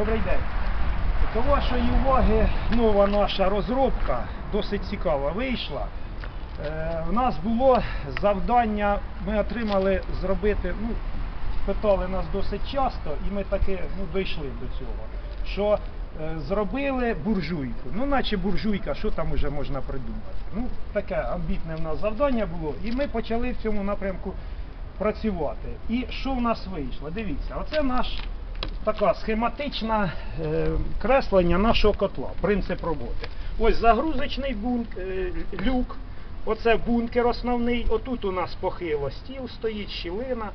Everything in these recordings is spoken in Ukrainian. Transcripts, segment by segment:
Добрий день. До вашої уваги нова наша розробка, досить цікава вийшла. Е, в нас було завдання, ми отримали зробити, ну, питали нас досить часто, і ми таки ну, дійшли до цього. Що е, зробили буржуйку. Ну, наче буржуйка, що там вже можна придумати. Ну, таке амбітне в нас завдання було, і ми почали в цьому напрямку працювати. І що в нас вийшло? Дивіться, оце наш така схематичне е, креслення нашого котла, принцип роботи. Ось загрузочний бунк, е, люк, оце бункер основний, отут у нас похило стіл стоїть, щілина,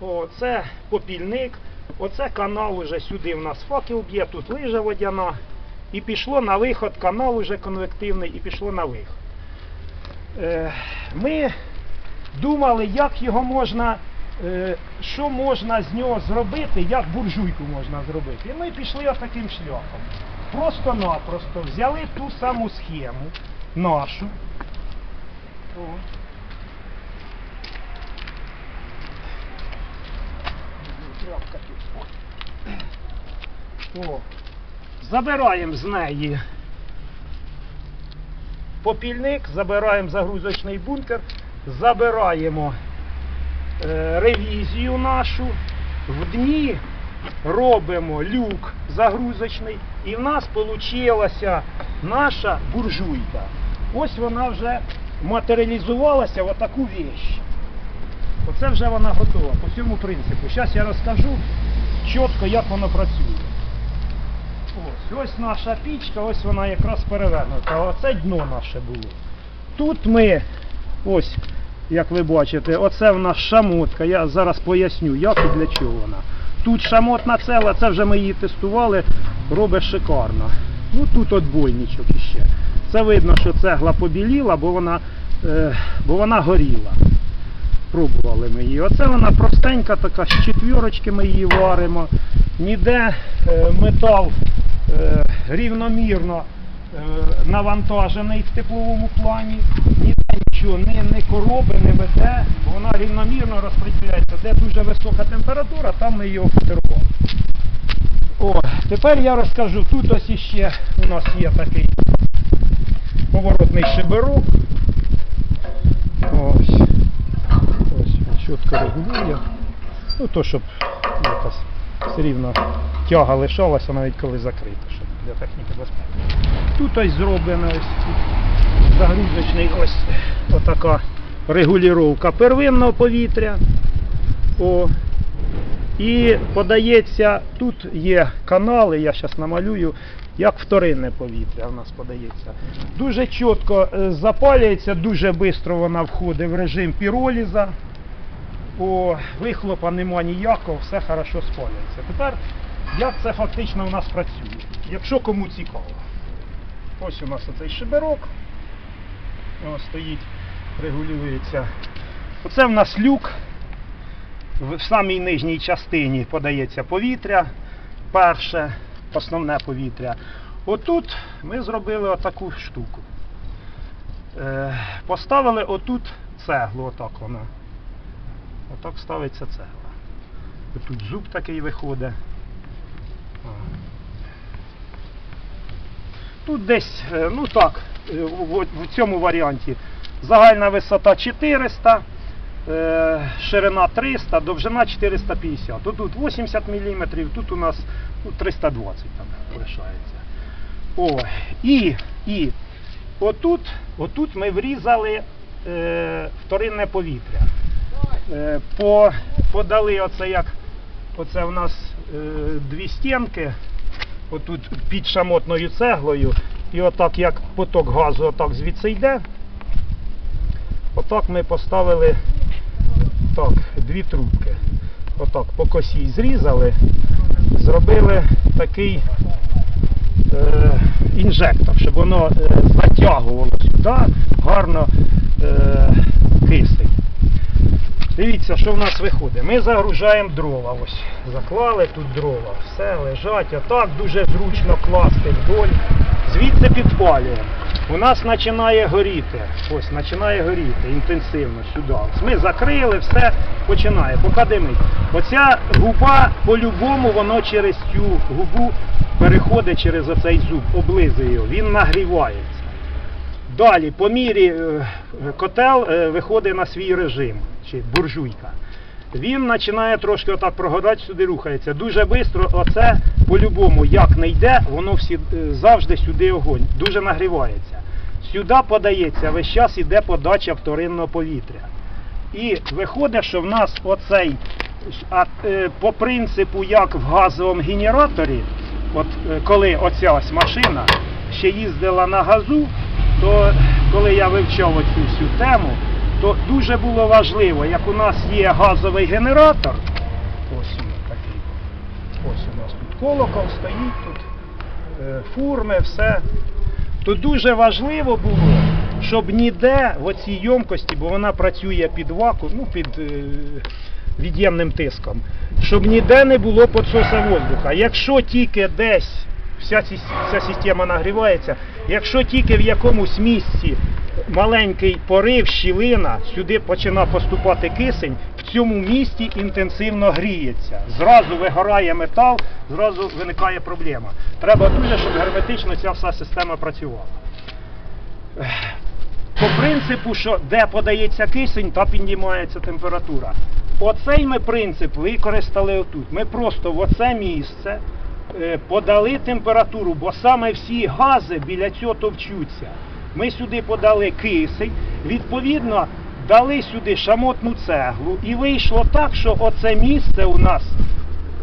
о, це попільник, оце канал уже сюди в нас факел б'є, тут лижа водяна. І пішло на виход, канал уже конвективний, і пішло на виход. Е, ми думали, як його можна, що можна з нього зробити, як буржуйку можна зробити. І ми пішли таким шляхом. Просто-напросто взяли ту саму схему нашу. О. О. Забираємо з неї попільник, забираємо загрузочний бункер, забираємо е, ревізію нашу, в дні робимо люк загрузочний, і в нас вийшла наша буржуйка. Ось вона вже матеріалізувалася в таку вещь. Оце вже вона готова по цьому принципу. Зараз я розкажу чітко, як воно працює. Ось, ось наша пічка, ось вона якраз перевернута. Оце дно наше було. Тут ми, ось, як ви бачите, оце в нас шамотка. Я зараз поясню, як і для чого вона. Тут шамотна цела, це вже ми її тестували, робить шикарно. Ну тут отбойничок іще. Це видно, що цегла побіліла, бо вона, е, бо вона горіла. Пробували ми її. Оце вона простенька така, з четвірочки ми її варимо. Ніде е, метал е, рівномірно е, навантажений в тепловому плані, ніде нічого не, не короби, не веде, вона рівномірно розподіляється. Де дуже висока температура, там ми її обтерпали. О, тепер я розкажу, тут ось іще у нас є такий поворотний шиберок. Ось. Ось чітко регулює. Ну то, щоб якось все рівно тяга лишалася навіть коли закрита, щоб для техніки безпеки. Тут ось зроблено ось загрузочний ось отака регулювання первинного повітря. О, і подається, тут є канали, я зараз намалюю, як вторинне повітря в нас подається. Дуже чітко е, запалюється, дуже швидко вона входить в режим піроліза. О, вихлопа нема ніякого, все хорошо спалюється. Тепер як це фактично у нас працює, якщо кому цікаво. Ось у нас оцей шиберок. Ось стоїть, регулюється. Оце в нас люк. В самій нижній частині подається повітря, перше, основне повітря. Отут ми зробили отаку штуку. Е, поставили отут цеглу, отак вона. Отак ставиться цегла. Тут зуб такий виходить. Тут десь, е, ну так, е, в, цьому варіанті загальна висота 400, е, ширина 300, довжина 450. Тут, тут 80 мм, тут у нас ну, 320 там лишається. О, і, і отут, отут ми врізали е, вторинне повітря. Е, по, подали оце як оце в нас е, дві стінки, отут під шамотною цеглою, і отак як поток газу отак звідси йде. Отак ми поставили так, дві трубки. Отак по косі зрізали, зробили такий е, інжектор, щоб воно е, затягувало сюди гарно е, кисень. Дивіться, що в нас виходить. Ми загружаємо дрова. Ось заклали тут дрова. Все лежать. А так дуже зручно класти вдоль. Звідси підпалюємо. у нас починає горіти. Ось починає горіти інтенсивно сюди. Ось Ми закрили, все починає, поки димить. Оця губа по-любому воно через цю губу переходить через оцей зуб, облизує його, він нагрівається. Далі, по мірі е, котел е, виходить на свій режим, чи буржуйка. Він починає трошки отак прогорати, сюди рухається. Дуже швидко, оце по-любому, як не йде, воно всі, е, завжди сюди огонь, дуже нагрівається. Сюди подається, весь час іде подача вторинного повітря. І виходить, що в нас оцей, а, е, по принципу, як в газовому генераторі, от е, коли оця ось машина ще їздила на газу, то коли я вивчав оцю всю тему, то дуже було важливо, як у нас є газовий генератор, ось він такий, ось у нас тут колокол стоїть, тут е, фурми, все. То дуже важливо було, щоб ніде в оцій ємкості, бо вона працює під вакуум, ну під е, від'ємним тиском, щоб ніде не було підсоса воздуха. Якщо тільки десь вся ця система нагрівається, якщо тільки в якомусь місці маленький порив, щілина, сюди починає поступати кисень, в цьому місці інтенсивно гріється. Зразу вигорає метал, зразу виникає проблема. Треба дуже, щоб герметично ця вся система працювала. По принципу, що де подається кисень, та піднімається температура. Оцей ми принцип використали отут. Ми просто в оце місце подали температуру, бо саме всі гази біля цього товчуться. Ми сюди подали кисень, відповідно, дали сюди шамотну цеглу, і вийшло так, що оце місце у нас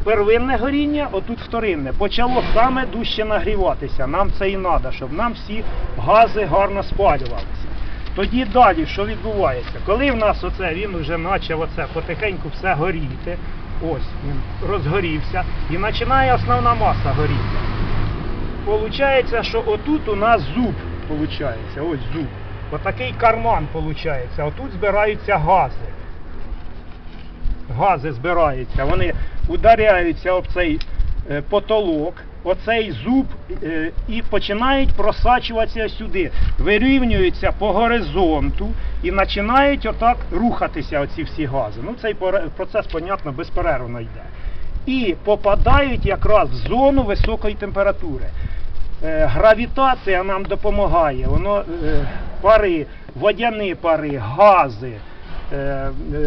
первинне горіння, отут вторинне, почало саме дужче нагріватися. Нам це і треба, щоб нам всі гази гарно спалювалися. Тоді далі, що відбувається? Коли в нас оце він вже почав оце потихеньку все горіти, ось він розгорівся, і починає основна маса горіти. Получається, що отут у нас зуб, получається, ось зуб. Отакий карман получається. Отут збираються гази гази збираються, вони ударяються об цей е, потолок, оцей зуб е, і починають просачуватися сюди, вирівнюються по горизонту і починають отак рухатися оці всі гази. Ну цей процес, понятно, безперервно йде. І попадають якраз в зону високої температури. Е, Гравітація нам допомагає, воно е, пари, водяні пари, гази,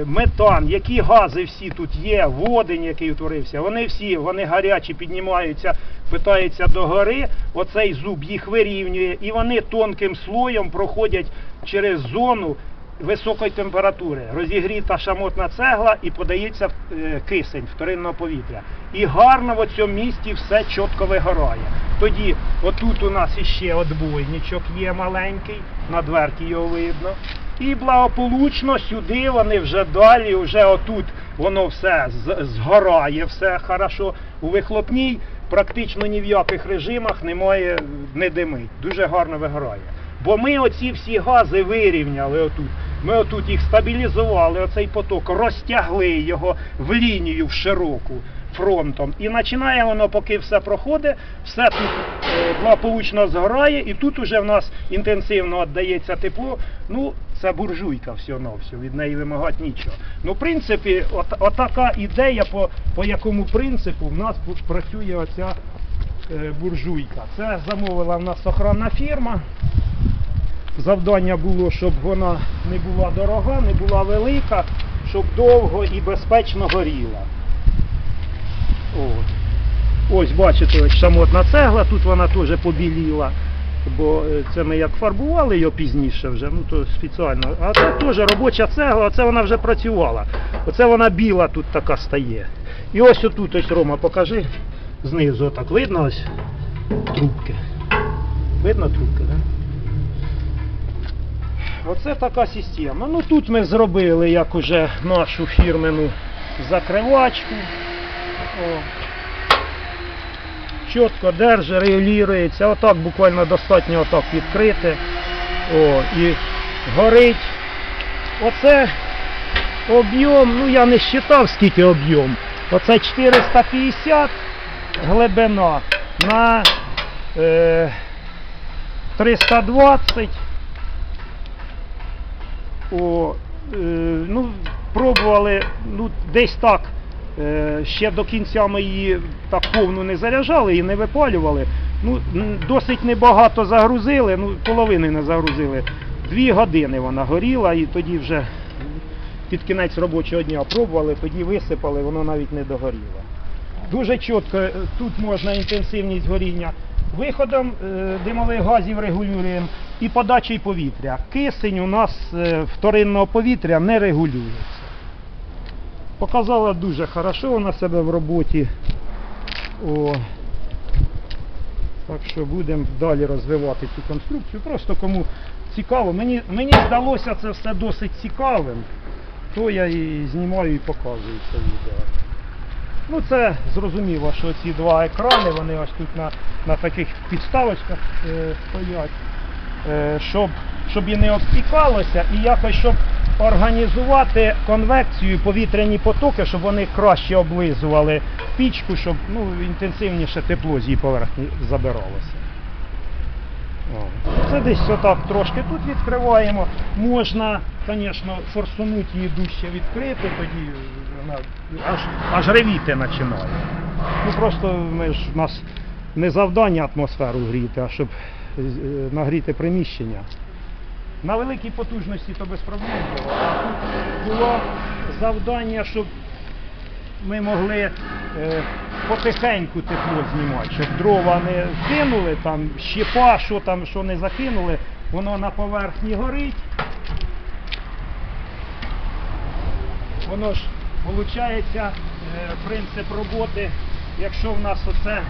метан, які гази всі тут є, водень, який утворився, вони всі, вони гарячі, піднімаються, питаються до гори, оцей зуб їх вирівнює, і вони тонким слоєм проходять через зону високої температури. Розігріта шамотна цегла і подається е, кисень вторинного повітря. І гарно в цьому місці все чітко вигорає. Тоді отут у нас іще отбойничок є маленький, на дверці його видно. І благополучно сюди вони вже далі, вже отут воно все згорає, все хорошо. У вихлопній практично ні в яких режимах немає, не димить. Дуже гарно вигорає. Бо ми оці всі гази вирівняли отут. Ми отут їх стабілізували, оцей поток, розтягли його в лінію в широку фронтом. І починає воно, поки все проходить, все тут е, благополучно згорає, і тут уже в нас інтенсивно віддається тепло. Ну, це буржуйка все, від неї вимагати нічого. Ну, в принципі, от, отака ідея, по, по якому принципу в нас працює оця е, буржуйка. Це замовила в нас охоронна фірма. Завдання було, щоб вона не була дорога, не була велика, щоб довго і безпечно горіла. От. Ось бачите, ось самотна цегла, тут вона теж побіліла, бо е, це ми як фарбували її пізніше вже, ну то спеціально. А це теж робоча цегла, оце вона вже працювала. Оце вона біла тут така стає. І ось отут, ось Рома, покажи знизу, так видно ось трубки. Видно трубки? Да? Оце така система. Ну тут ми зробили як уже нашу фірмену закривачку. О. Чітко держить, регулюється. Отак буквально достатньо отак відкрити. О, і горить. Оце об'єм, ну я не считав скільки об'єм. Оце 450 глибина на е, 320. О, е, ну, пробували ну, десь так. Е, ще до кінця ми її так повну не заряджали і не випалювали. Ну, досить небагато загрузили, ну, половини не загрузили. Дві години вона горіла і тоді вже під кінець робочого дня пробували, тоді висипали, воно навіть не догоріло. Дуже чітко е, тут можна інтенсивність горіння. Виходом е, димових газів регулюємо і подачею повітря. Кисень у нас вторинного повітря не регулюється. Показала дуже хорошо вона себе в роботі. О. Так що будемо далі розвивати цю конструкцію. Просто кому цікаво. Мені, мені здалося це все досить цікавим, то я і знімаю і показую це відео. Ну це зрозуміло, що ці два екрани, вони ось тут на, на таких підставочках е, стоять, е, щоб, щоб і не обтікалося, і якось щоб організувати конвекцію, повітряні потоки, щоб вони краще облизували пічку, щоб ну, інтенсивніше тепло з її поверхні забиралося. Це десь отак трошки тут відкриваємо. Можна, звісно, форсунути її дужче відкрити, тоді вона аж, аж ревіти починає. Ну просто ми ж, у нас не завдання атмосферу гріти, а щоб е, нагріти приміщення. На великій потужності то без проблем було. А тут було завдання, щоб ми могли е, потихеньку тепло знімати, щоб дрова не кинули, там щепа, що там, що не закинули, воно на поверхні горить. Воно ж виходить принцип роботи, якщо в нас оце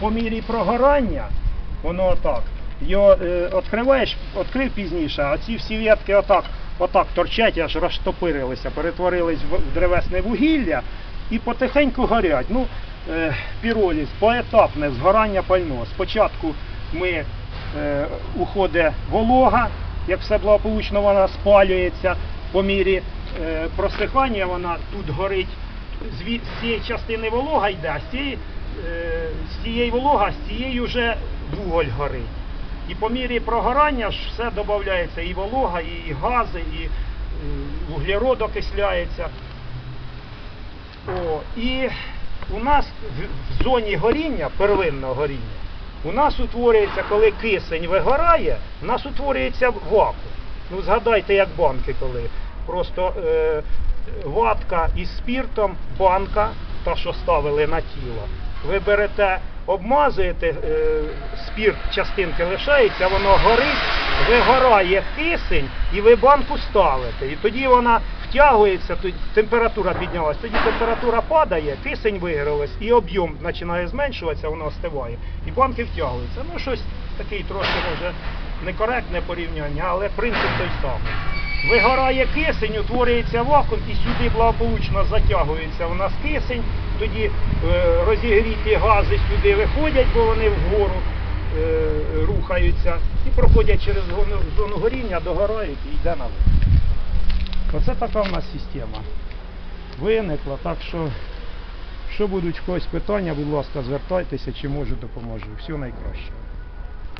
по мірі прогорання, воно отак. Його е, відкриваєш, відкрив пізніше, а ці всі ветки отак, отак торчать, аж розтопирилися, перетворились в древесне вугілля і потихеньку горять. Ну, е, піроліз, поетапне згорання пального. Спочатку ми е, уходить волога, як все благополучно вона спалюється, по мірі е, просихання вона тут горить. З цієї частини волога йде, а з цієї, е, з цієї волога, з цієї вже вуголь горить. І по мірі прогорання ж все додається і волога, і гази, і е, вуглерод окисляється. О, і у нас в, зоні горіння, первинного горіння, у нас утворюється, коли кисень вигорає, у нас утворюється вакуум. Ну згадайте, як банки коли. Просто е, ватка із спіртом, банка, та, що ставили на тіло. Ви берете, обмазуєте, е, спірт частинки лишається, воно горить, вигорає кисень і ви банку ставите. І тоді вона втягується, тоді температура піднялась, тоді температура падає, кисень вигралась і об'єм починає зменшуватися, воно остиває. І банки втягуються. Ну щось такий трошки може некоректне порівняння, але принцип той самий. Вигорає кисень, утворюється вакуум і сюди благополучно затягується у нас кисень, тоді е, розігріті гази сюди виходять, бо вони вгору е, рухаються і проходять через зону, горіння, догорають і йде на вихід. Оце така в нас система виникла, так що, що будуть в когось питання, будь ласка, звертайтеся, чи можу допоможу. Всього найкращого.